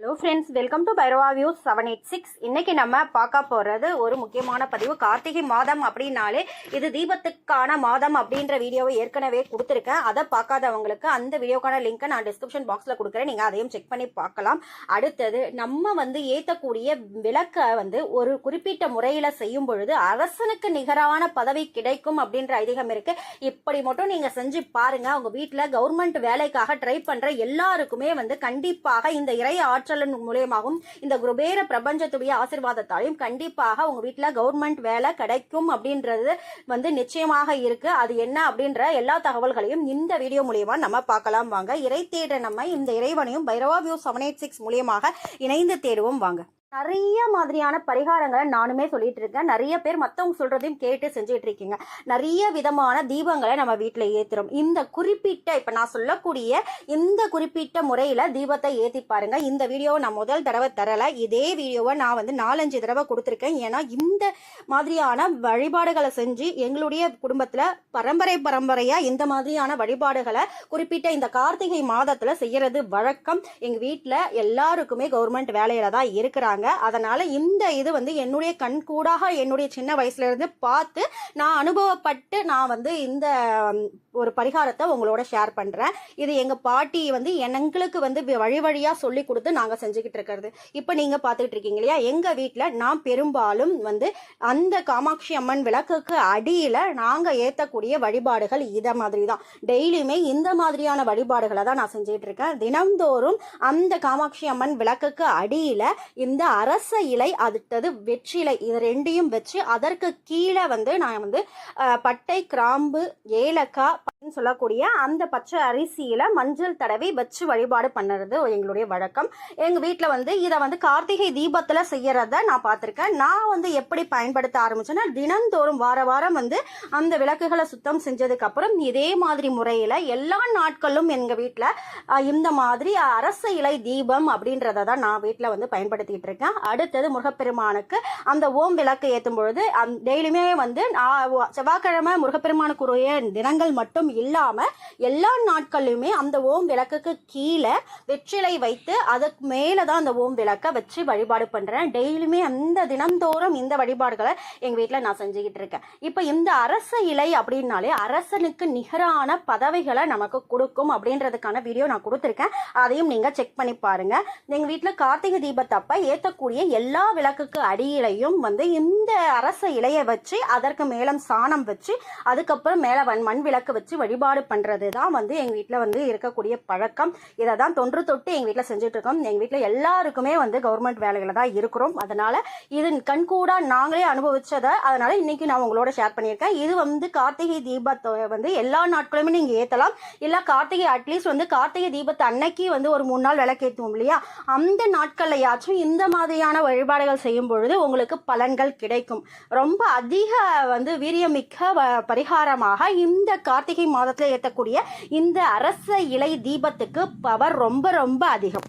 Hello friends welcome to Bhairava view seven eight six இன்னைக்கு நம்ம பார்க்க போகிறது ஒரு முக்கியமான பதிவு. கார்த்திகை மாதம் அப்படின்னாலே இது தீபத்துக்கான மாதம் அப்படின்ற வீடியோவை ஏற்கனவே கொடுத்துருக்கேன். அதை பார்க்காதவங்களுக்கு அந்த வீடியோக்கான லிங்க்கை நான் டிஸ்கிரிப்ஷன் பாக்ஸில் கொடுக்குறேன். நீங்கள் அதையும் செக் பண்ணி பார்க்கலாம். அடுத்தது நம்ம வந்து ஏற்றக்கூடிய விளக்கை வந்து ஒரு குறிப்பிட்ட முறையில் செய்யும் பொழுது அரசனுக்கு நிகரான பதவி கிடைக்கும் அப்படின்ற ஐதீகம் இருக்கு. இப்படி மட்டும் நீங்கள் செஞ்சு பாருங்க. உங்கள் வீட்டில் கவர்மெண்ட் வேலைக்காக ட்ரை பண்ணுற எல்லாருக்குமே வந்து கண்டிப்பாக இந்த இறை ஆற்றலின் மூலியமாகவும் இந்த குபேர பிரபஞ்சத்துடைய ஆசீர்வாதத்தாலையும் கண்டிப்பாக உங்க வீட்டில் கவர்மெண்ட் வேலை கிடைக்கும் அப்படின்றது வந்து நிச்சயமாக இருக்கு. அது என்ன அப்படின்ற எல்லா தகவல்களையும் இந்த வீடியோ மூலியமா நம்ம பார்க்கலாம் வாங்க. இறை தேட நம்ம இந்த இறைவனையும் Bhairava view seven eight six மூலியமாக இணைந்து தேடுவோம் வாங்க. நிறைய மாதிரியான பரிகாரங்களை நானுமே சொல்லிட்டு இருக்கேன். நிறைய பேர் மற்றவங்க சொல்றதையும் கேட்டு செஞ்சுட்டு இருக்கீங்க. நிறைய விதமான தீபங்களை நம்ம வீட்டில் ஏத்துறோம். இந்த குறிப்பிட்ட இப்போ நான் சொல்லக்கூடிய இந்த குறிப்பிட்ட முறையில் தீபத்தை ஏற்றி பாருங்க. இந்த வீடியோவை நான் முதல் தடவை தரல. இதே வீடியோவை நான் வந்து நாலஞ்சு தடவை கொடுத்துருக்கேன். ஏன்னா இந்த மாதிரியான வழிபாடுகளை செஞ்சு எங்களுடைய குடும்பத்தில் பரம்பரை பரம்பரையாக இந்த மாதிரியான வழிபாடுகளை குறிப்பிட்ட இந்த கார்த்திகை மாதத்தில் செய்யறது வழக்கம். எங்கள் வீட்டில் எல்லாருக்குமே கவர்மெண்ட் வேலையில தான் இருக்கிறாங்க. அதனால் இந்த இது வந்து என்னுடைய கண் கூடாக என்னுடைய சின்ன வயசுலேருந்து பார்த்து நான் அனுபவப்பட்டு நான் வந்து இந்த ஒரு பரிகாரத்தை உங்களோட ஷேர் பண்ணுறேன் இது எங்கள் பாட்டி வந்து எங்களுக்கு வந்து வழி வழியாக சொல்லி கொடுத்து நாங்கள் செஞ்சுக்கிட்டு இருக்கிறது. இப்போ நீங்கள் பார்த்துக்கிட்டு இருக்கீங்க இல்லையா? எங்கள் வீட்டில் நான் பெரும்பாலும் வந்து அந்த காமாட்சி அம்மன் விளக்குக்கு அடியில் நாங்கள் ஏற்றக்கூடிய வழிபாடுகள் இதை மாதிரி தான். டெய்லியுமே இந்த மாதிரியான வழிபாடுகளை தான் நான் செஞ்சுட்டு இருக்கேன். தினம்தோறும் அந்த காமாட்சி அம்மன் விளக்குக்கு அடியில் இந்த அரச இலை அடுத்தது வெற்றிலை இது ரெண்டையும் வச்சு அதற்கு கீழே வந்து நான் வந்து பட்டை கிராம்பு ஏலக்காய் அப்படின்னு சொல்லக்கூடிய அந்த பச்சை அரிசியில் மஞ்சள் தடவி வச்சு வழிபாடு பண்ணுறது எங்களுடைய வழக்கம். எங்கள் வீட்டில் வந்து இதை வந்து கார்த்திகை தீபத்தில் செய்யறத நான் பார்த்துருக்கேன். நான் வந்து எப்படி பயன்படுத்த ஆரம்பிச்சேன்னா தினந்தோறும் வார வாரம் வந்து அந்த விளக்குகளை சுத்தம் செஞ்சதுக்கப்புறம் இதே மாதிரி முறையில் எல்லா நாட்களும் எங்கள் வீட்டில் இந்த மாதிரி அரச இலை தீபம் அப்படின்றத தான் நான் வீட்டில் வந்து பயன்படுத்திட்டு இருக்கேன். அடுத்தது முருகப்பெருமானுக்கு அந்த ஓம் விளக்கு ஏற்றும் பொழுது அந் டெய்லியுமே வந்து நான் செவ்வாய்க்கிழமை முருகப்பெருமானுக்குரிய தினங்கள் மட்டும் இல்லாமல் எல்லா நாட்கள்லையுமே அந்த ஓம் விளக்குக்கு கீழே வெற்றிலை வைத்து அதுக்கு மேலே தான் அந்த ஓம் விளக்கை வச்சு வழிபாடு பண்ணுறேன் டெய்லியுமே அந்த தினந்தோறும் இந்த வழிபாடுகளை எங்கள் வீட்டில் நான் செஞ்சுக்கிட்டு இருக்கேன். இப்போ இந்த அரச இலை அப்படின்னாலே அரசனுக்கு நிகரான பதவிகளை நமக்கு கொடுக்கும் அப்படின்றதுக்கான வீடியோ நான் கொடுத்துருக்கேன். அதையும் நீங்கள் செக் பண்ணி பாருங்கள் எங்கள் வீட்டில் கார்த்திகை தீபத்தப்ப ஏற்றக்கூடிய எல்லா விளக்குக்கு அடியிலையும் வந்து இந்த அரச இலையை வச்சு அதற்கு மேலம் சாணம் வச்சு அதுக்கப்புறம் மேலே வன் மண் விளக்கு வச்சு வழிபாடு பண்றது தான் வந்து எங்க வீட்டில் வந்து இருக்கக்கூடிய பழக்கம். இதை தான் தொன்று தொட்டு எங்க வீட்டில் செஞ்சுட்டு இருக்கோம் எங்க வீட்டில் எல்லாருக்குமே வந்து கவர்மெண்ட் வேலைகளை தான் இருக்கிறோம். அதனால இது கண்கூடா நாங்களே அனுபவிச்சதை அதனால இன்னைக்கு நான் உங்களோட ஷேர் பண்ணியிருக்கேன். இது வந்து கார்த்திகை தீபத்தை வந்து எல்லா நாட்களுமே நீங்க ஏத்தலாம். இல்ல கார்த்திகை அட்லீஸ்ட் வந்து கார்த்திகை தீபத்தை அன்னைக்கு வந்து ஒரு மூணு நாள் விளக்கேற்றுவோம் இல்லையா? அந்த நாட்கள்லையாச்சும் இந்த மாதிரியான வழிபாடுகள் செய்யும் பொழுது உங்களுக்கு பலன்கள் கிடைக்கும். ரொம்ப அதிக வந்து வீரியமிக்க பரிகாரமாக இந்த கார்த்திகை மாதத்தில் ஏற்றக்கூடிய இந்த அரச இலை தீபத்துக்கு பவர் ரொம்ப ரொம்ப அதிகம்.